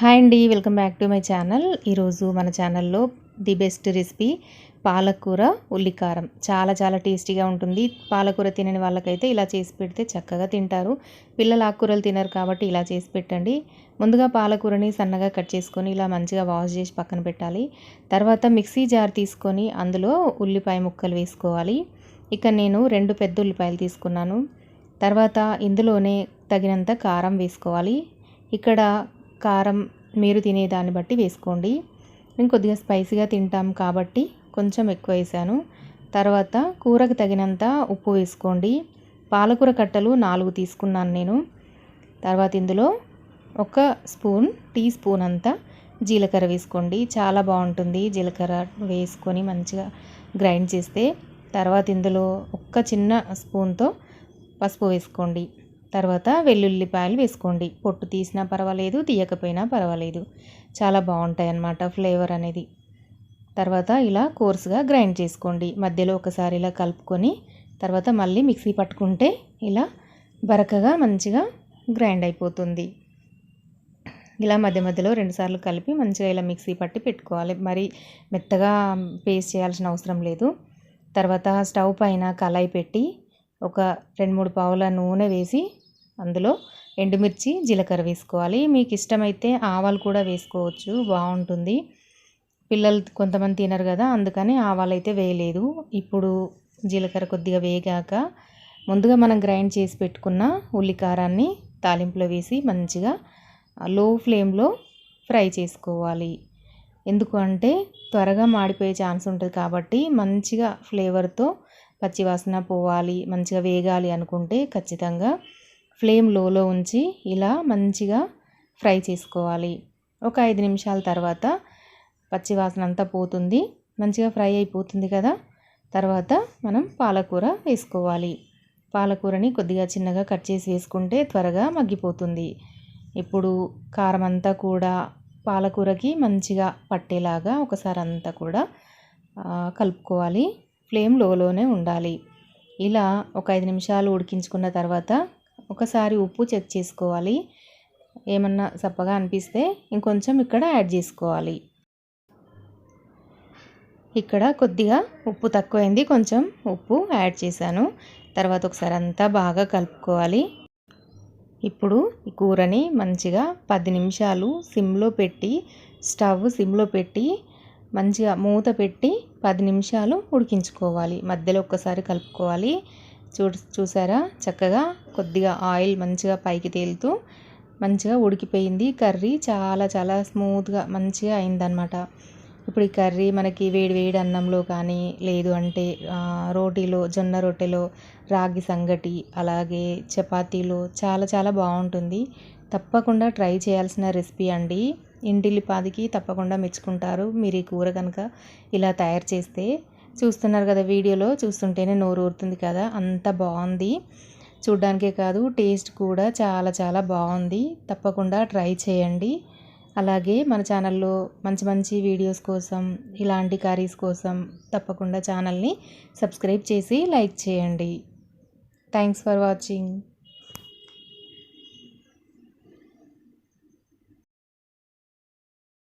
Hi అండి welcome back to my channel. ఈరోజు మన ఛానల్లో ది బెస్ట్ రెసిపీ పాలకూర ఉల్లికారం. చాలా చాలా టేస్టీగా ఉంటుంది. పాలకూర తినని వాళ్ళకైతే ఇలా చేసి పెడితే చక్కగా తింటారు. పిల్లలు ఆకుకూరలు తినరు కాబట్టి ఇలా చేసి పెట్టండి. ముందుగా పాలకూరని సన్నగా కట్ చేసుకొని ఇలా మంచిగా వాష్ చేసి పక్కన పెట్టాలి. తర్వాత మిక్సీ జార్ తీసుకొని అందులో ఉల్లిపాయ ముక్కలు వేసుకోవాలి. ఇక నేను రెండు పెద్ద ఉల్లిపాయలు తీసుకున్నాను. తర్వాత ఇందులోనే తగినంత కారం వేసుకోవాలి. ఇక్కడ కారం మీరు తినేదాన్ని బట్టి వేసుకోండి. నేను కొద్దిగా స్పైసీగా తింటాం కాబట్టి కొంచెం ఎక్కువ వేసాను. తర్వాత కూరకు తగినంత ఉప్పు వేసుకోండి. పాలకూర కట్టలు నాలుగు తీసుకున్నాను నేను. తర్వాత ఇందులో ఒక స్పూన్ టీ స్పూన్ అంతా జీలకర్ర వేసుకోండి. చాలా బాగుంటుంది జీలకర్ర వేసుకొని మంచిగా గ్రైండ్ చేస్తే. తర్వాత ఇందులో ఒక్క చిన్న స్పూన్తో పసుపు వేసుకోండి. తర్వాత వెల్లుల్లిపాయలు వేసుకోండి. పొట్టు తీసినా పర్వాలేదు తీయకపోయినా పర్వాలేదు. చాలా బాగుంటాయి అన్నమాట ఫ్లేవర్ అనేది. తర్వాత ఇలా కోర్సుగా గ్రైండ్ చేసుకోండి. మధ్యలో ఒకసారి ఇలా కలుపుకొని తర్వాత మళ్ళీ మిక్సీ పట్టుకుంటే ఇలా బరకగా మంచిగా గ్రైండ్ అయిపోతుంది. ఇలా మధ్య మధ్యలో రెండుసార్లు కలిపి మంచిగా ఇలా మిక్సీ పట్టి పెట్టుకోవాలి. మరి మెత్తగా పేస్ట్ చేయాల్సిన అవసరం లేదు. తర్వాత స్టవ్ పైన కళాయి పెట్టి ఒక రెండు మూడు పావుల నూనె వేసి అందులో ఎండుమిర్చి జీలకర్ర వేసుకోవాలి. మీకు ఇష్టమైతే ఆవాలు కూడా వేసుకోవచ్చు. బాగుంటుంది. పిల్లలు కొంతమంది తినరు కదా అందుకని ఆవాలు అయితే వేయలేదు. ఇప్పుడు జీలకర్ర కొద్దిగా వేగాక ముందుగా మనం గ్రైండ్ చేసి పెట్టుకున్న ఉల్లికారాన్ని తాలింపులో వేసి మంచిగా లో ఫ్లేమ్లో ఫ్రై చేసుకోవాలి. ఎందుకు అంటే త్వరగా మాడిపోయే ఛాన్స్ ఉంటుంది కాబట్టి మంచిగా ఫ్లేవర్తో పచ్చివాసన పోవాలి మంచిగా వేగాలి అనుకుంటే ఖచ్చితంగా ఫ్లేమ్ లోలో ఉంచి ఇలా మంచిగా ఫ్రై చేసుకోవాలి. ఒక ఐదు నిమిషాల తర్వాత పచ్చివాసన అంతా పోతుంది. మంచిగా ఫ్రై అయిపోతుంది కదా? తర్వాత మనం పాలకూర వేసుకోవాలి. పాలకూరని కొద్దిగా చిన్నగా కట్ చేసి వేసుకుంటే త్వరగా మగ్గిపోతుంది. ఇప్పుడు కారం అంతా కూడా పాలకూరకి మంచిగా పట్టేలాగా ఒకసారి అంతా కూడా కలుపుకోవాలి. ఫ్లేమ్ లోలోనే ఉండాలి. ఇలా ఒక ఐదు నిమిషాలు ఉడికించుకున్న తర్వాత ఒకసారి ఉప్పు చెక్ చేసుకోవాలి. ఏమన్నా చప్పగా అనిపిస్తే ఇంకొంచెం ఇక్కడ యాడ్ చేసుకోవాలి. ఇక్కడ కొద్దిగా ఉప్పు తక్కువైంది. కొంచెం ఉప్పు యాడ్ చేశాను. తర్వాత ఒకసారి అంతా బాగా కలుపుకోవాలి. ఇప్పుడు ఈ కూరని మంచిగా పది నిమిషాలు సిమ్లో పెట్టి స్టవ్ సిమ్లో పెట్టి మంచిగా మూత పెట్టి పది నిమిషాలు ఉడికించుకోవాలి. మధ్యలో ఒక్కసారి కలుపుకోవాలి. చూ చూసారా? చక్కగా కొద్దిగా ఆయిల్ మంచిగా పైకి తేలుతూ మంచిగా ఉడికిపోయింది. కర్రీ చాలా చాలా స్మూత్గా మంచిగా అయిందనమాట ఇప్పుడు ఈ కర్రీ మనకి వేడి వేడి అన్నంలో కానీ లేదు అంటే రోటీలో జొన్న రొట్టెలో రాగి సంగటి అలాగే చపాతీలో చాలా చాలా బాగుంటుంది. తప్పకుండా ట్రై చేయాల్సిన రెసిపీ అండి. ఇంటిల్లిపాదికి తప్పకుండా మెచ్చుకుంటారు. మీరు ఈ కూర కనుక ఇలా తయారు చేస్తే చూస్తున్నారు కదా వీడియోలో చూస్తుంటేనే నోరు ఊరుతుంది కదా. అంత బాగుంది. చూడ్డానికే కాదు టేస్ట్ కూడా చాలా చాలా బాగుంది. తప్పకుండా ట్రై చేయండి. అలాగే మన ఛానల్లో మంచి మంచి వీడియోస్ కోసం ఇలాంటి కర్రీస్ కోసం తప్పకుండా ఛానల్ని సబ్స్క్రైబ్ చేసి లైక్ చేయండి. Thanks for watching.